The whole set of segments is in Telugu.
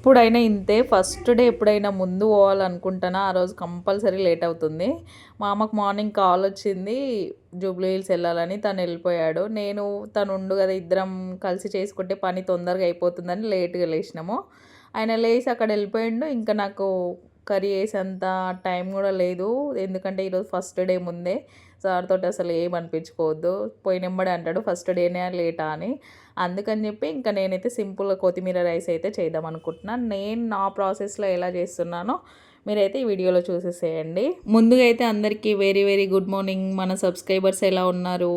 ఎప్పుడైనా ఇంతే ఫస్ట్ డే ఎప్పుడైనా ముందు పోవాలనుకుంటానా ఆ రోజు కంపల్సరీ లేట్ అవుతుంది. మా అమ్మకు మార్నింగ్ కాల్ వచ్చింది జూబ్లీ హిల్స్ వెళ్ళాలని తను వెళ్ళిపోయాడు. నేను తను ఉండు కదా ఇద్దరం కలిసి చేసుకుంటే పని తొందరగా అయిపోతుందని లేట్గా లేచినాము. ఆయన లేచి అక్కడ వెళ్ళిపోయిండు. ఇంకా నాకు కర్రీ వేసేంత టైం కూడా లేదు. ఎందుకంటే ఈరోజు ఫస్ట్ డే ముందే. సార్ తోటి అసలు ఏం అనిపించుకోవద్దు. పోయినెంబడే అంటాడు ఫస్ట్ డేనే లేటా అని. అందుకని చెప్పి ఇంకా నేనైతే సింపుల్గా కొత్తిమీర రైస్ అయితే చేద్దాం అనుకుంటున్నాను నేను నా ప్రాసెస్లో ఎలా చేస్తున్నానో మీరైతే ఈ వీడియోలో చూసేసేయండి. ముందుగా అయితే అందరికీ వెరీ వెరీ గుడ్ మార్నింగ్. మన సబ్స్క్రైబర్స్ ఎలా ఉన్నారు?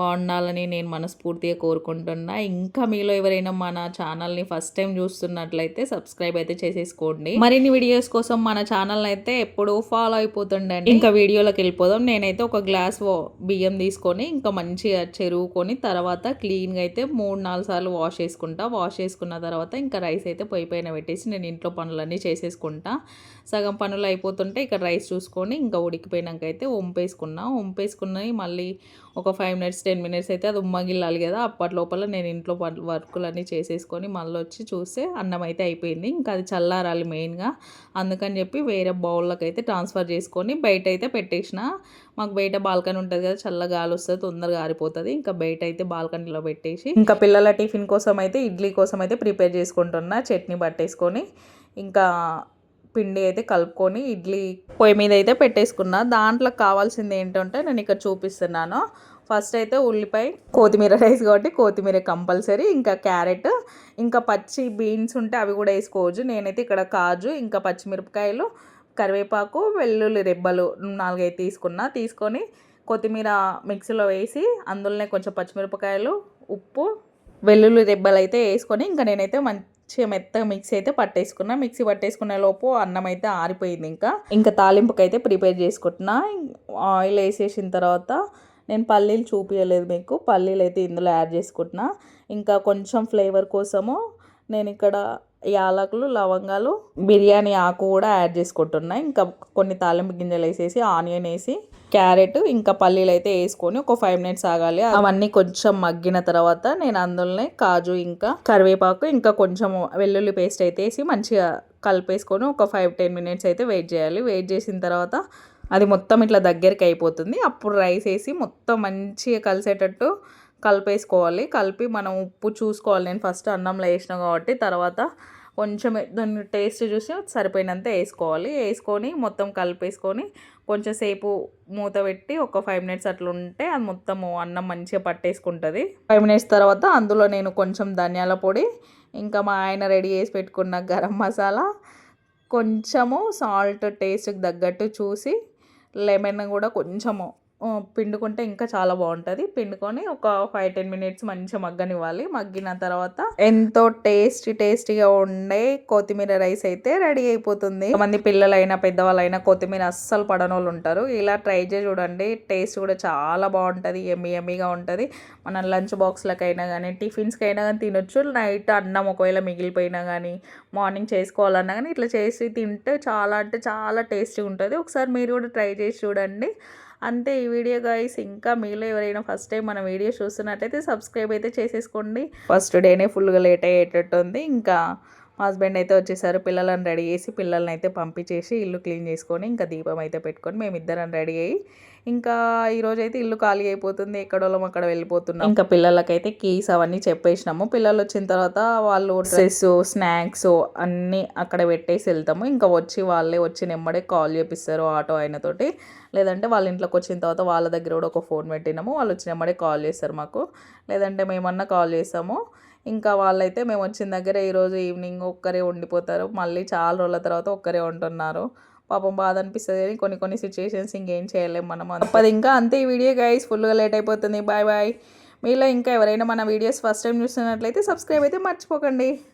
బాగుండాలని నేను మనస్ఫూర్తిగా కోరుకుంటున్నా. ఇంకా మీలో ఎవరైనా మన ఛానల్ని ఫస్ట్ టైం చూస్తున్నట్లయితే సబ్స్క్రైబ్ అయితే చేసేసుకోండి. మరిన్ని వీడియోస్ కోసం మన ఛానల్ అయితే ఎప్పుడూ ఫాలో అయిపోతుండండి. ఇంకా వీడియోలోకి వెళ్ళిపోదాం. నేనైతే ఒక గ్లాస్ బియ్యం తీసుకొని ఇంకా మంచిగా చెరువుకొని తర్వాత క్లీన్గా అయితే మూడు నాలుగు సార్లు వాష్ చేసుకుంటా. వాష్ చేసుకున్న తర్వాత ఇంకా రైస్ అయితే పొయ్యి పైన పెట్టేసి నేను ఇంట్లో పనులన్నీ చేసేసుకుంటా. సగం పనులు అయిపోతుంటే ఇక్కడ రైస్ చూసుకొని ఇంకా ఉడికిపోయినాక అయితే వంపేసుకున్నా. వంపేసుకున్నవి మళ్ళీ ఒక ఫైవ్ మినిట్స్ టెన్ మినిట్స్ అయితే అది ఉమ్మగిల్లాలి కదా. అప్పటి లోపల నేను ఇంట్లో వర్కులన్నీ చేసేసుకొని మళ్ళీ వచ్చి చూస్తే అన్నం అయితే అయిపోయింది. ఇంకా అది చల్లారాలి మెయిన్గా. అందుకని చెప్పి వేరే బౌల్లోకి అయితే ట్రాన్స్ఫర్ చేసుకొని బయట అయితే పెట్టేసిన. మాకు బయట బాల్కనీ ఉంటుంది కదా చల్ల గాలి వస్తుంది తొందరగా ఆరిపోతుంది. ఇంకా బయట అయితే బాల్కనీలో పెట్టేసి ఇంకా పిల్లల టిఫిన్ కోసం అయితే ఇడ్లీ కోసం అయితే ప్రిపేర్ చేసుకుంటున్నా. చట్నీ పట్టేసుకొని ఇంకా పిండి అయితే కలుపుకొని ఇడ్లీ పొయ్యి మీద అయితే పెట్టేసుకున్నా. దాంట్లో కావాల్సింది ఏంటంటే నేను ఇక్కడ చూపిస్తున్నాను. ఫస్ట్ అయితే ఉల్లిపాయ కొత్తిమీర రైస్ కాబట్టి కొత్తిమీర కంపల్సరీ ఇంకా క్యారెట్ ఇంకా పచ్చి బీన్స్ ఉంటే అవి కూడా వేసుకోవచ్చు. నేనైతే ఇక్కడ కాజు ఇంకా పచ్చిమిరపకాయలు కరివేపాకు వెల్లుల్లి రెబ్బలు నాలుగైదు తీసుకున్నా. తీసుకొని కొత్తిమీర మిక్సీలో వేసి అందులోనే కొంచెం పచ్చిమిరపకాయలు ఉప్పు వెల్లుల్లి రెబ్బలు అయితే వేసుకొని ఇంకా నేనైతే మంచిగా మెత్తగా మిక్సీ అయితే పట్టేసుకున్నా. మిక్సీ పట్టేసుకునే లోపు అన్నం అయితే ఆరిపోయింది ఇంకా. ఇంకా తాలింపుకి అయితే ప్రిపేర్ చేసుకుంటున్నా. ఆయిల్ వేసేసిన తర్వాత నేను పల్లీలు చూపించలేదు మీకు. పల్లీలు అయితే ఇందులో యాడ్ చేసుకుంటున్నా. ఇంకా కొంచెం ఫ్లేవర్ కోసము నేను ఇక్కడ యాలకులు లవంగాలు బిర్యానీ ఆకు కూడా యాడ్ చేసుకుంటున్నా. ఇంకా కొన్ని తాలింపు గింజలు వేసేసి ఆనియన్ వేసి క్యారెట్ ఇంకా పల్లీలు అయితే వేసుకొని ఒక ఫైవ్ మినిట్స్ ఆగాలి. అవన్నీ కొంచెం మగ్గిన తర్వాత నేను అందులోనే కాజు ఇంకా కరివేపాకు ఇంకా కొంచెం వెల్లుల్లి పేస్ట్ అయితే వేసి మంచిగా కలిపేసుకొని ఒక ఫైవ్ టెన్ మినిట్స్ అయితే వెయిట్ చేయాలి. వెయిట్ చేసిన తర్వాత అది మొత్తం ఇట్లా దగ్గరికి అయిపోతుంది. అప్పుడు రైస్ వేసి మొత్తం మంచిగా కలిసేటట్టు కలిపేసుకోవాలి. కలిపి మనం ఉప్పు చూసుకోవాలి. నేను ఫస్ట్ అన్నంలో వేసినా కాబట్టి తర్వాత కొంచెం దాన్ని టేస్ట్ చూసి సరిపోయినంత వేసుకోవాలి. వేసుకొని మొత్తం కలిపేసుకొని కొంచెం సేపు మూత పెట్టి ఒక ఫైవ్ మినిట్స్ అట్లా ఉంటే అది మొత్తం అన్నం మంచిగా పట్టేసుకుంటుంది. ఫైవ్ మినిట్స్ తర్వాత అందులో నేను కొంచెం ధనియాల పొడి ఇంకా మా ఆయన రెడీ చేసి పెట్టుకున్న గరం మసాలా కొంచెము సాల్ట్ టేస్ట్కి తగ్గట్టు చూసి లెమన్ కూడా కొంచెము పిండుకుంటే ఇంకా చాలా బాగుంటుంది. పిండుకొని ఒక ఫైవ్ టెన్ మినిట్స్ మంచిగా మగ్గనివ్వాలి. మగ్గిన తర్వాత ఎంతో టేస్టీ టేస్టీగా ఉండే కొత్తిమీర రైస్ అయితే రెడీ అయిపోతుంది. మంది పిల్లలైనా పెద్దవాళ్ళైనా కొత్తిమీర అస్సలు పడనోళ్ళు ఉంటారు. ఇలా ట్రై చేసి చూడండి. టేస్ట్ కూడా చాలా బాగుంటుంది. ఎమ్మి ఎమ్మిగా ఉంటుంది. మన లంచ్ బాక్స్లకైనా కానీ టిఫిన్స్కి అయినా కానీ తినొచ్చు. నైట్ అన్నం ఒకవేళ మిగిలిపోయినా కానీ మార్నింగ్ చేసుకోవాలన్నా కానీ ఇట్లా చేసి తింటే చాలా అంటే చాలా టేస్టీగా ఉంటుంది. ఒకసారి మీరు కూడా ట్రై చేసి చూడండి. అంతే ఈ వీడియో గాయస్ ఇంకా మీలో ఎవరైనా ఫస్ట్ టైం మన వీడియో చూస్తున్నట్టయితే సబ్స్క్రైబ్ అయితే చేసేసుకోండి. ఫస్ట్ డేనే ఫుల్గా లేట్ అయ్యేటట్టు ఉంది ఇంకా మా హస్బెండ్ అయితే వచ్చేసారు పిల్లలను రెడీ చేసి పిల్లల్ని అయితే పంపించేసి ఇల్లు క్లీన్ చేసుకొని ఇంకా దీపం అయితే పెట్టుకొని మేమిద్దరం రెడీ అయ్యి ఇంకా ఈరోజు అయితే ఇల్లు ఖాళీ అయిపోతుంది ఎక్కడోళ్ళం అక్కడ వెళ్ళిపోతున్నాం. ఇంకా పిల్లలకైతే కీస్ అవన్నీ చెప్పేసినాము. పిల్లలు వచ్చిన తర్వాత వాళ్ళు డ్రెస్ స్నాక్స్ అన్నీ అక్కడ పెట్టేసి వెళ్తాము. ఇంకా వచ్చి వాళ్ళే వచ్చి నెమ్మడే కాల్ చేపిస్తారు ఆటో ఆయనతోటి. లేదంటే వాళ్ళ ఇంట్లోకి వచ్చిన తర్వాత వాళ్ళ దగ్గర కూడా ఒక ఫోన్ పెట్టినాము. వాళ్ళు వచ్చిన నెమ్మడే కాల్ చేస్తారు మాకు. లేదంటే మేమన్నా కాల్ చేస్తాము. ఇంకా వాళ్ళైతే మేము వచ్చిన దగ్గర ఈరోజు ఈవినింగ్ ఒక్కరే ఉండిపోతారు. మళ్ళీ చాలా రోజుల తర్వాత ఒక్కరే ఉంటున్నారు. పాపం బాధ అనిపిస్తుంది కానీ కొన్ని కొన్ని సిచ్యువేషన్స్ ఇంకేం చేయలేము మనం అది ఇంకా అంతే ఈ వీడియో గైస్ ఫుల్గా లేట్ అయిపోతుంది. బాయ్ బాయ్ మీలో ఇంకా ఎవరైనా మన వీడియోస్ ఫస్ట్ టైం చూస్తున్నట్లయితే సబ్స్క్రైబ్ అయితే మర్చిపోకండి.